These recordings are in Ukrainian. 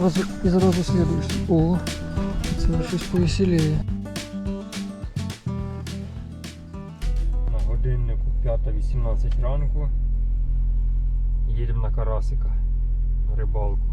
зразу, і зразу слідуєш. О, це щось повеселіє. На годиннику 5.18 ранку. Їдемо на карасика на рибалку.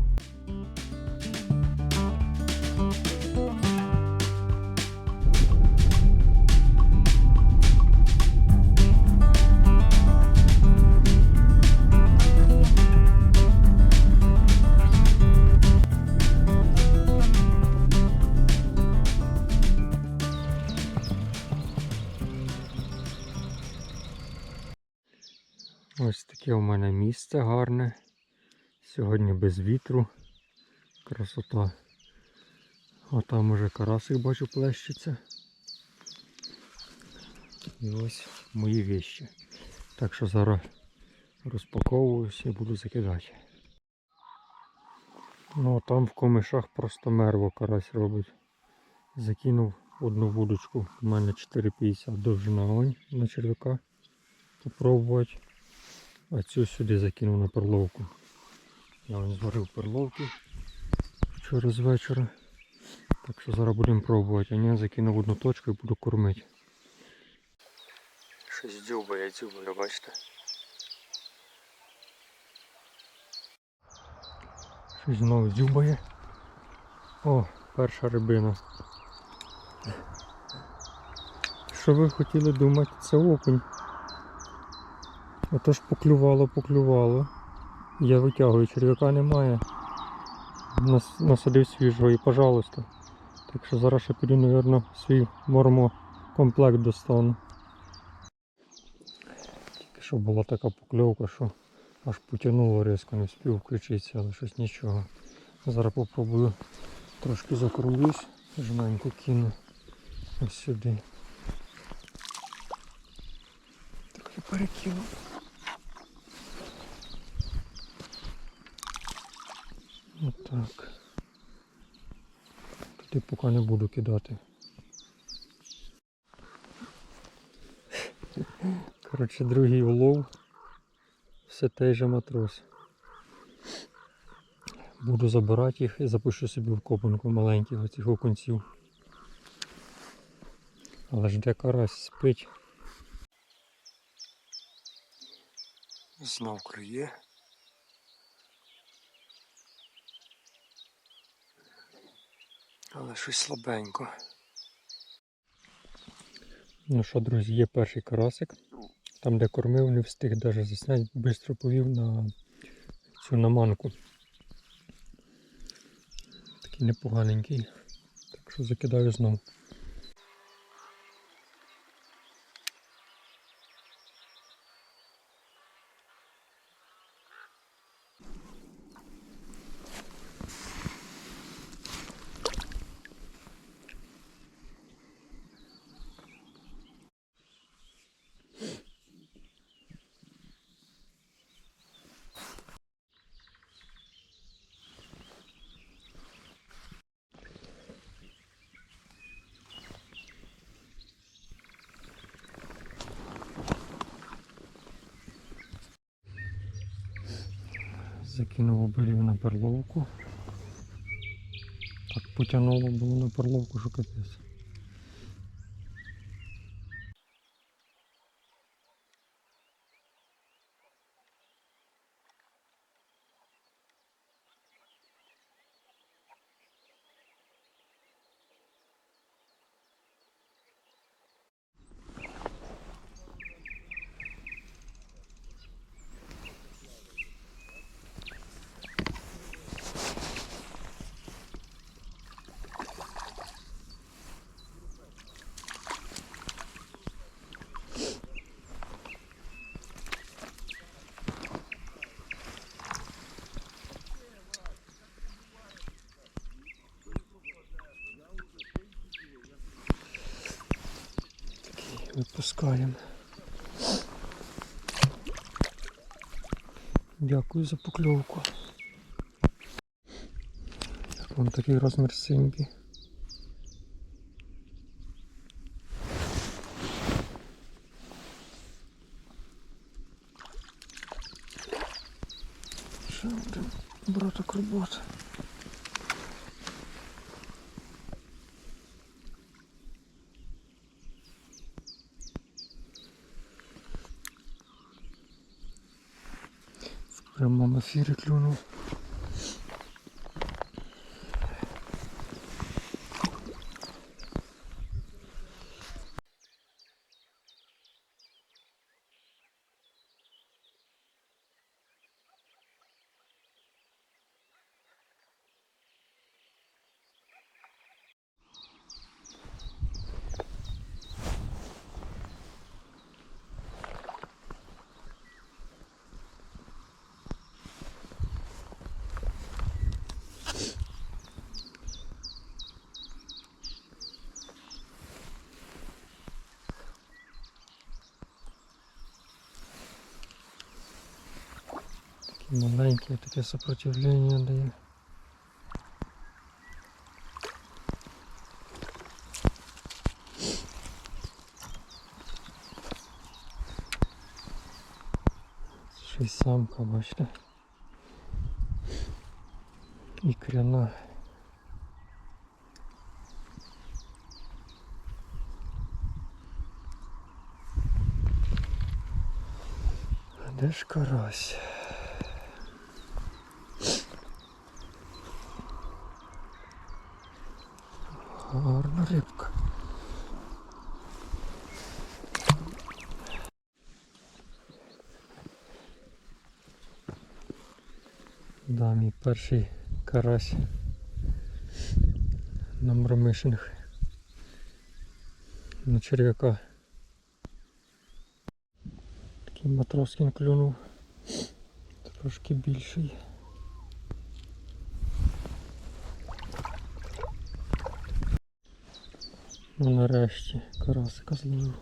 Місце гарне. Сьогодні без вітру. Красота. А там уже карасик бачу плещеться. І ось мої вещі. Так що зараз розпаковуюся і буду закидати. Ну а там в комишах просто мерво карась робить. Закинув одну вудочку. У мене 4,50 довжина на черв'яка. Попробувати. А цю сюди закинув на перловку. Я ось зварив перловки вчора з вечора. Так що зараз будемо пробувати. А ні, закинув в одну точку і буду кормити. Щось дзюбає, дзюбає, бачите? Щось знову дзюбає. О, перша рибина. Що ви хотіли думати? Це окунь. Отож поклювало, поклювало. Я витягую, черв'яка немає. Нас, насадив свіжого і пожалуйста. Так що зараз ще піду, мабуть, свій мормо комплект достану. Тільки що була така покльовка, що аж потягнуло різко, не встиг включитися, але щось нічого. Зараз попробую трошки закормлюсь, жменьку кину ось сюди. Трохи перекину. Отак. Туди поки не буду кидати. Коротше, другий улов. Все той же матрос. Буду забирати їх і запущу собі в копанку маленьких оцих окунців. Але ж де карась спить. Знов клює. Але щось слабенько. Ну що, друзі, є перший карасик. Там, де кормив, не встиг навіть засняти, швидко повів на цю наманку. Такий непоганенький. Так що закидаю знову. Закинув оберів на перловку. Так потягнуло було на перловку, що капець. Відпускаємо. Дякую за покльовку. Вон такий розмір синький. Такі маленькі, таке сопротивлення дає. Ще самка, бачите. І кряна. Де ж карась? Да, мій перший карась на мромишинг. На черв'яка. Такий матроскін клюнув. Трошки більший. Ну нарешті карасика зловив.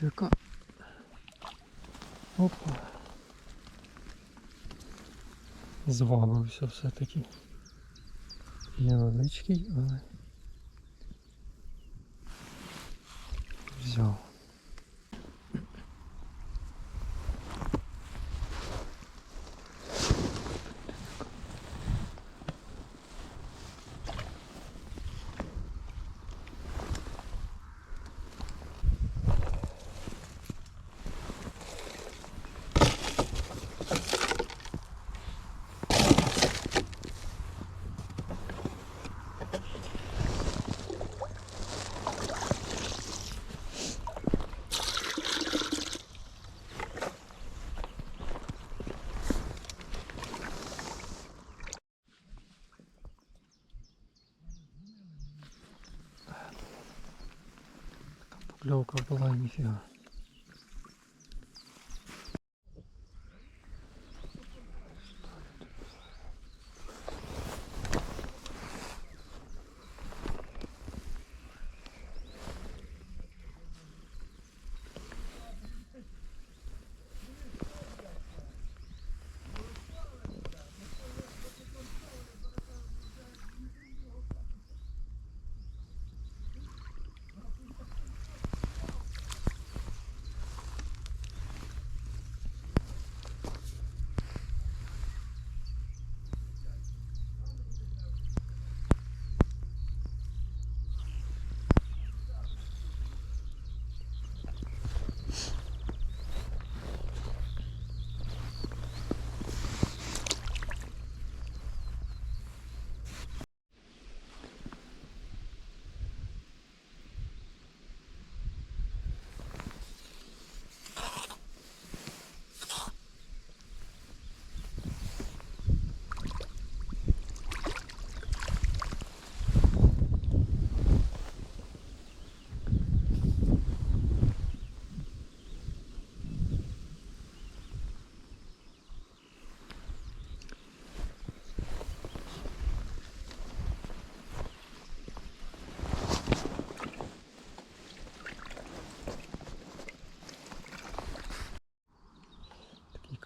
Червяка. Звабився все-таки. Невеличкий, але взяв. ことないんですよ。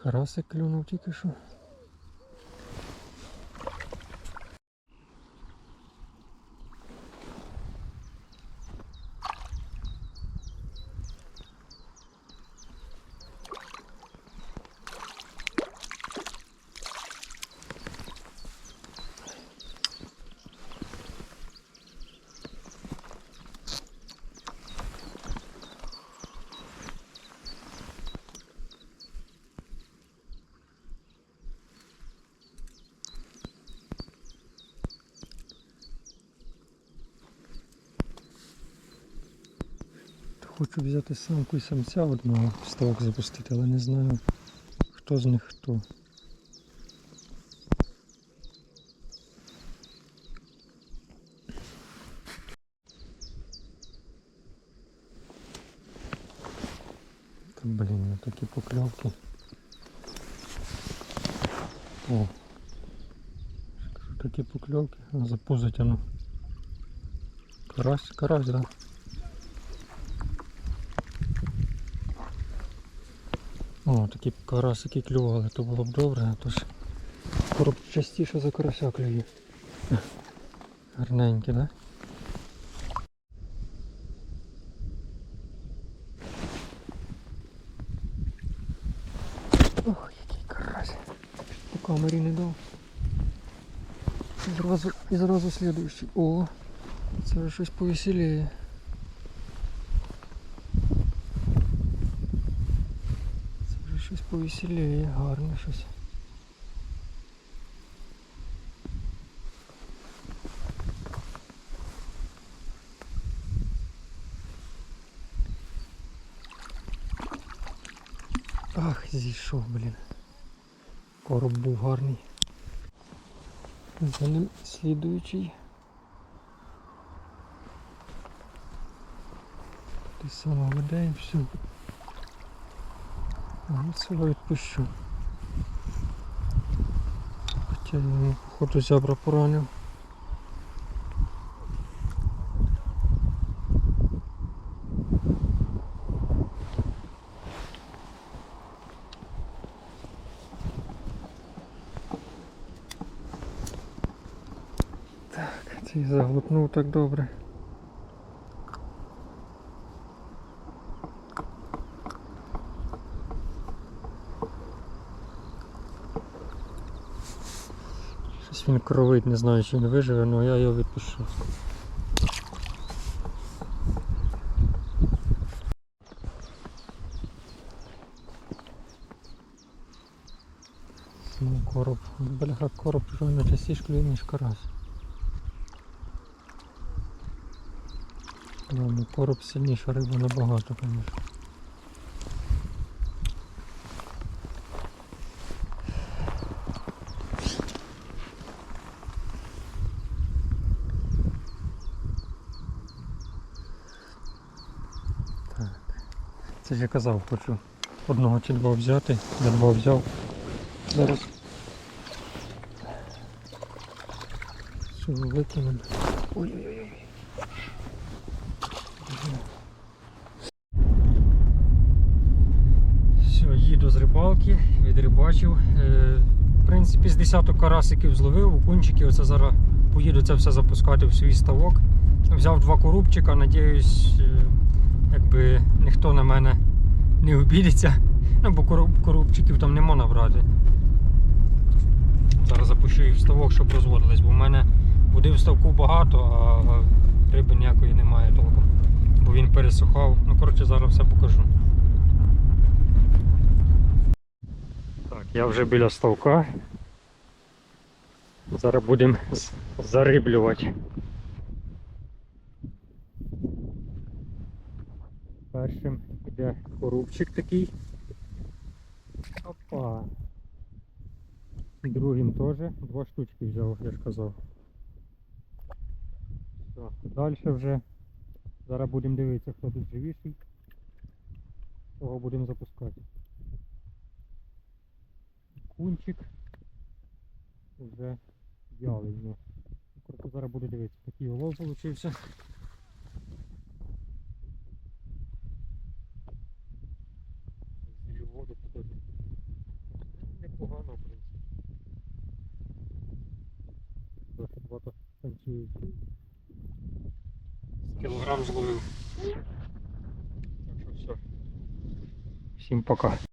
Карасик клюнув тільки що. Хочу взяти самку і самця одного ставок запустити, але не знаю хто з них хто. Та, блін, ну такі покльовки. О. Такі покльовки. А, За пузо. Карась, карась, да. О, такі карасики клювали, то було б добре, а то ж короб частіше за карася клює. Гарненькі, да? Ох, який карась. По камері не дав. І зразу, і зразу слідуючий. О, це щось повеселіє. Це вже щось повеселіє, гарне щось. Ах, зійшов, блін. Короб був гарний. За ним слідуючий. Ти сама веде і. Ну цього відпущу. Хоча я походу зябра поранив. Так, цей заглотнув так добре. Він кровить, не знаю, чи він виживе, але я його відпущу. Ну, короб. Бляха, короб реально частіше клює, ніж карась. Ну короб сильніша риба набагато, звісно. Це ж я казав, хочу одного чи два взяти. Я два взяв. Зараз. Що викинемо. Ой-ой-ой. Все, їду з рибалки, відрибачив. Е, В принципі, з десяток карасиків зловив, окунчиків. Оце зараз поїду це все запускати в свій ставок. Взяв два корубчика, надіюсь, е, якби ніхто на мене не обідеться. Ну, бо корубчиків там нема набрати. Зараз запущу їх в ставок, щоб розводились, бо в мене води в ставку багато, а риби ніякої немає толком. Бо він пересухав. Ну, коротше, зараз все покажу. Так, я вже біля ставка. Зараз будемо зариблювати. Першим іде корубчик такий. Опа. Другим теж два штучки взяв, я ж казав. Далі вже. Зараз будемо дивитися, хто тут живіший. Того будемо запускати. Кунчик вже в'ялий. Ну. Зараз буде дивитися. Такий улов получився. Зілю воду туди. Непогано, в принципі. Трохи багато танцюють. Кілограм зловив. Так що все. Всім пока.